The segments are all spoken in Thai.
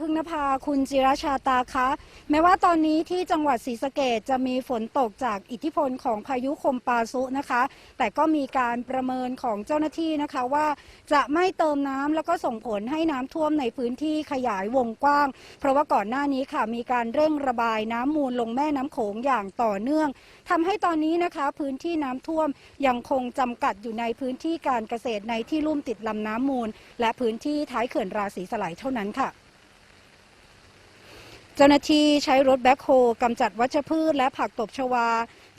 พึ่งนภาคุณจิราชาตาคะ แม้ว่าตอนนี้ที่จังหวัดศรีสะเกดจะมีฝนตกจากอิทธิพลของพายุคมปาซุนะคะ แต่ก็มีการประเมินของเจ้าหน้าที่นะคะว่าจะไม่เติมน้ำแล้วก็ส่งผลให้น้ำท่วมในพื้นที่ขยายวงกว้าง เพราะว่าก่อนหน้านี้ค่ะมีการเร่งระบายน้ำมูลลงแม่น้ำโขงอย่างต่อเนื่องทำให้ตอนนี้นะคะพื้นที่น้ำท่วมยังคงจำกัดอยู่ในพื้นที่การเกษตรในที่ลุ่มติดลำน้ำมูล และพื้นที่ท้ายเขื่อนราศีสไลเท่านั้นค่ะ เจ้าหน้าที่ใช้รถแบ็คโฮกำจัดวัชพืชและผักตบชวา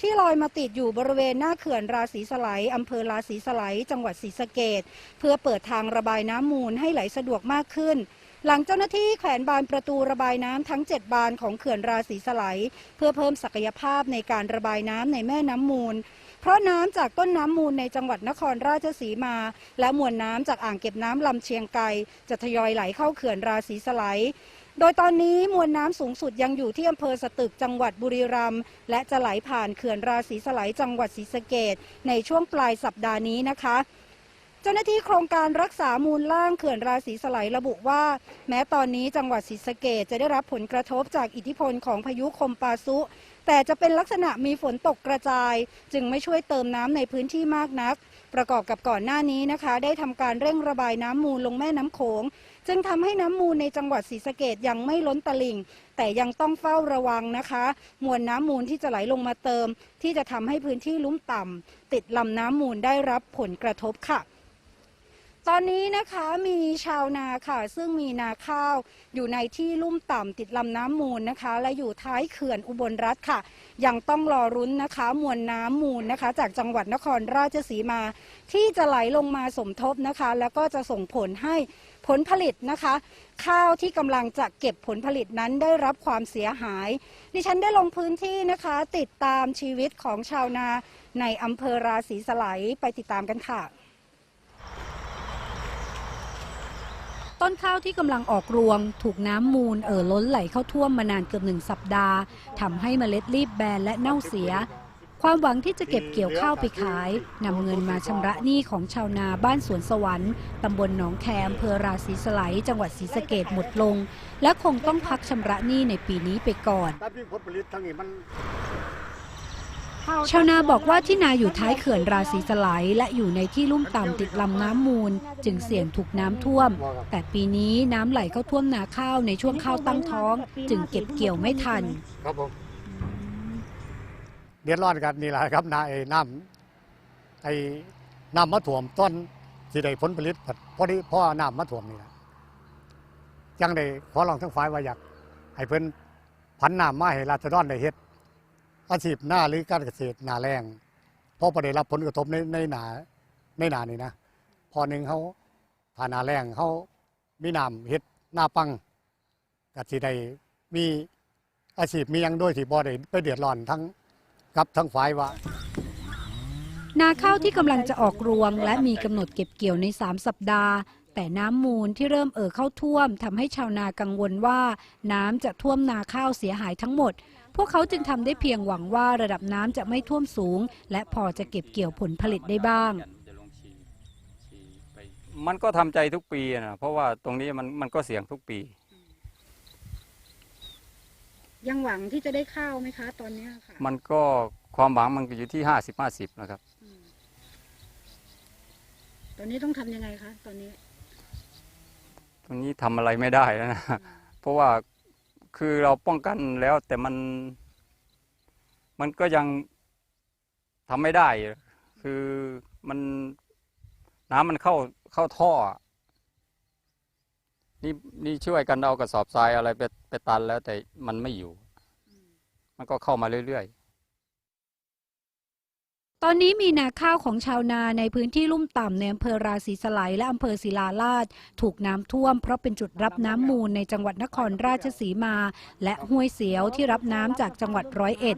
ที่ลอยมาติดอยู่บริเวณหน้าเขื่อนราศีสไลอำเภอราศีสไลจังหวัดศรีสะเกดเพื่อเปิดทางระบายน้ำมูลให้ไหลสะดวกมากขึ้น หลังเจ้าหน้าที่แขวนบานประตูระบายน้ำทั้ง 7 บานของเขื่อนราศีสไลเพื่อเพิ่มศักยภาพในการระบายน้ำในแม่น้ำมูลเพราะน้ำจากต้นน้ำมูลในจังหวัดนครราชสีมา และมวลน้ำจากอ่างเก็บน้ำลำเชียงไกจะทยอยไหลเข้าเขื่อนราศีสไล โดยตอนนี้มวลน้ำสูงสุดยังอยู่ที่อำเภอสตึกจังหวัดบุรีรัมย์และจะไหลผ่านเขื่อนราศีสไลจังหวัดศรีสะเกดในช่วงปลายสัปดาห์นี้นะคะ จ้าหน้าที่โครงการรักษามูลล่างเขื่อนราศีสไลระบุว่า แม้ตอนนี้จังหวัดศรีสะเกดจะได้รับผลกระทบจากอิทธิพลของพายุคมปาซุ แต่จะเป็นลักษณะมีฝนตกกระจาย จึงไม่ช่วยเติมน้ำในพื้นที่มากนัก ประกอบกับก่อนหน้านี้นะคะ ได้ทำการเร่งระบายน้ำมูลลงแม่น้ำโขงจึงทำให้น้ำมูลในจังหวัดศรีสะเกดยังไม่ล้นตลิ่ง แต่ยังต้องเฝ้าระวังนะคะ มวลน้ำมูลที่จะไหลลงมาเติม ที่จะทำให้พื้นที่ลุ่มต่ำติดลำน้ำมูลได้รับผลกระทบค่ะ ตอนนี้นะคะมีชาวนาค่ะ ซึ่งมีนาข้าวอยู่ในที่ลุ่มต่ำติดลำน้ำมูลนะคะ และอยู่ท้ายเขื่อนอุบลรัฐค่ะ ยังต้องรอรุ้นนะคะ มวลน้ำมูลนะคะ จากจังหวัดนครราชสีมา ที่จะไหลลงมาสมทบนะคะ แล้วก็จะส่งผลให้ผลผลิตนะคะ ข้าวที่กำลังจะเก็บผลผลิตนั้นได้รับความเสียหาย ดิฉันได้ลงพื้นที่นะคะ ติดตามชีวิตของชาวนาในอำเภอราศีสไลไปติดตามกันค่ะ ต้นข้าวที่กำลังออกรวง ถูกน้ำมูลเอ่อล้นไหลเข้าท่วมมานานเกือบหนึ่งสัปดาห์ทำให้เมล็ดรีบแบนและเน่าเสีย ความหวังที่จะเก็บเกี่ยวข้าวไปขายนำเงินมาชำระหนี้ของชาวนาบ้านสวนสวรรค์ตำบลหนองแคอำเภอราศีสไลยจังหวัดศรีสะเกดหมดลง และคงต้องพักชำระหนี้ในปีนี้ไปก่อน ถ้าพี่ผลผลิตทางนี้มัน ชาวนาบอกว่าที่นาอยู่ท้ายเขื่อนราศีสไลและอยู่ในที่ลุ่มต่ำติดลำน้ำมูล จึงเสี่ยงถูกน้ำท่วม แต่ปีนี้น้ำไหลเข้าท่วมนาข้าวในช่วงข้าวตั้งท้อง จึงเก็บเกี่ยวไม่ทัน ครับผมเดือดร้อนกันนี่แหละครับนาไอ้น้ำไอ้น้ำมะถ่วมต้นสิได้ผลผลิตพอดีพ่อน้ำมะถ่วมนี่แหละยังได้ขอลองทั้งฝ่ายว่าอยากให้เพิ่นพันน้ำมาให้ราษฎรได้เฮ็ด อาชีพหน้าหรือการเกษตรหนาแรงเพราะประได้รับผลกระทบในในหนาในหนานี่นะ พอหนึ่งเขาผ่านหนาแรงเขามีน้ำเฮ็ดหน้าปังก็สิได้มีอาชีพมียังด้วยที่บ่ได้ไปเดือดร้อนทั้งกับทั้งฝ่ายว่านาข้าวที่กำลังจะออกรวง และมีกำหนดเก็บเกี่ยวใน 3 สัปดาห์ แต่น้ำมูลที่เริ่มเอ่อเข้าท่วมทำให้ชาวนากังวลว่าน้ำจะท่วมนาข้าวเสียหายทั้งหมด พวกเขาจึงทำได้เพียงหวังว่าระดับน้ำจะไม่ท่วมสูง และพอจะเก็บเกี่ยวผลผลิตได้บ้าง มันก็ทำใจทุกปีอะนะเพราะว่าตรงนี้มันมันก็เสี่ยงทุกปี ยังหวังที่จะได้ข้าวไหมคะ ตอนนี้ค่ะมันก็ความหวังมันก็อยู่ที่ห้าสิบห้าสิบนะครับ ตอนนี้ต้องทำยังไงคะตอนนี้ ตรงนี้ทำอะไรไม่ได้แล้วนะเพราะว่าคือเราป้องกันแล้ว แต่มัน มันก็ยังทำไม่ได้ คือมันน้ำมันเข้าเข้าท่อ นี่นี่ช่วยกันเอากระสอบทรายอะไรไปไปตันแล้วแต่มันไม่อยู่ มันก็เข้ามาเรื่อยๆ ตอนนี้มีนาข้าวของชาวนาในพื้นที่ลุ่มต่ำในอำเภอราศีสไลยและอำเภอศิลาลาดถูกน้ำท่วมเพราะเป็นจุดรับน้ำมูลในจังหวัดนครราชสีมา และห้วยเสียวที่รับน้ำจากจังหวัดร้อยเอ็ด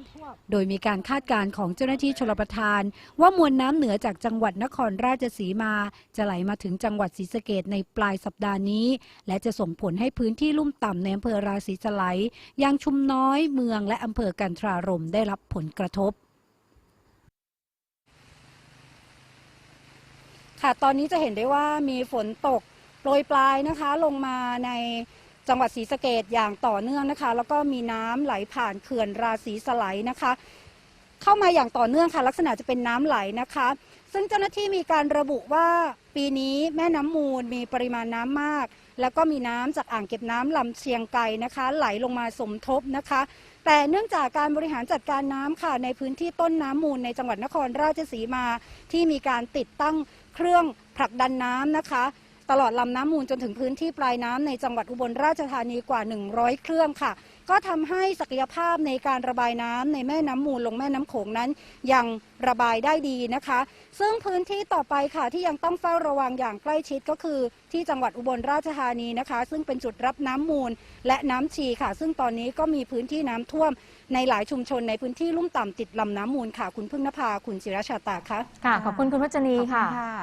โดยมีการคาดการณ์ของเจ้าหน้าที่ชลประทาน ว่ามวลน้ำเหนือจากจังหวัดนครราชสีมา จะไหลมาถึงจังหวัดศรีสะเกดในปลายสัปดาห์นี้ และจะส่งผลให้พื้นที่ลุ่มต่ำในอำเภอราศีสไลยยางชุมน้อยเมืองและอำเภอกันทรารมได้รับผลกระทบ ค่ะ ตอนนี้จะเห็นได้ว่ามีฝนตกโปรยปลายนะคะ ลงมาในจังหวัดศรีสะเกดอย่างต่อเนื่องนะคะ แล้วก็มีน้ำไหลผ่านเขื่อนราศีสไลนะคะ เข้ามาอย่างต่อเนื่องค่ะ ลักษณะจะเป็นน้ำไหลนะคะ ซึ่งเจ้าหน้าที่มีการระบุว่าปีนี้แม่น้ำมูลมีปริมาณน้ำมาก แล้วก็มีน้ำจากอ่างเก็บน้ำลำเชียงไกนะคะ ไหลลงมาสมทบนะคะ แต่เนื่องจากการบริหารจัดการน้ำค่ะ ในพื้นที่ต้นน้ำมูลในจังหวัดนครราชสีมาที่มีการติดตั้งเครื่องผลักดันน้ำนะคะ ตลอดลำน้ำมูลจนถึงพื้นที่ปลายน้ำในจังหวัดอุบลราชธานีกว่า 100 เครื่องค่ะ ก็ทำให้ศักยภาพในการระบายน้ำในแม่น้ำมูลลงแม่น้ำโขงนั้นยังระบายได้ดีนะคะ ซึ่งพื้นที่ต่อไปค่ะที่ยังต้องเฝ้าระวังอย่างใกล้ชิดก็คือ ที่จังหวัดอุบลราชธานีนะคะ ซึ่งเป็นจุดรับน้ำมูลและน้ำชีค่ะ ซึ่งตอนนี้ก็มีพื้นที่น้ำท่วมในหลายชุมชนในพื้นที่ลุ่มต่ำติดลำน้ำมูลค่ะ คุณพึ่งนภาคุณจิรชาตาค่ะค่ะขอบคุณคุณวัจนีขอบคุณค่ะค่ะ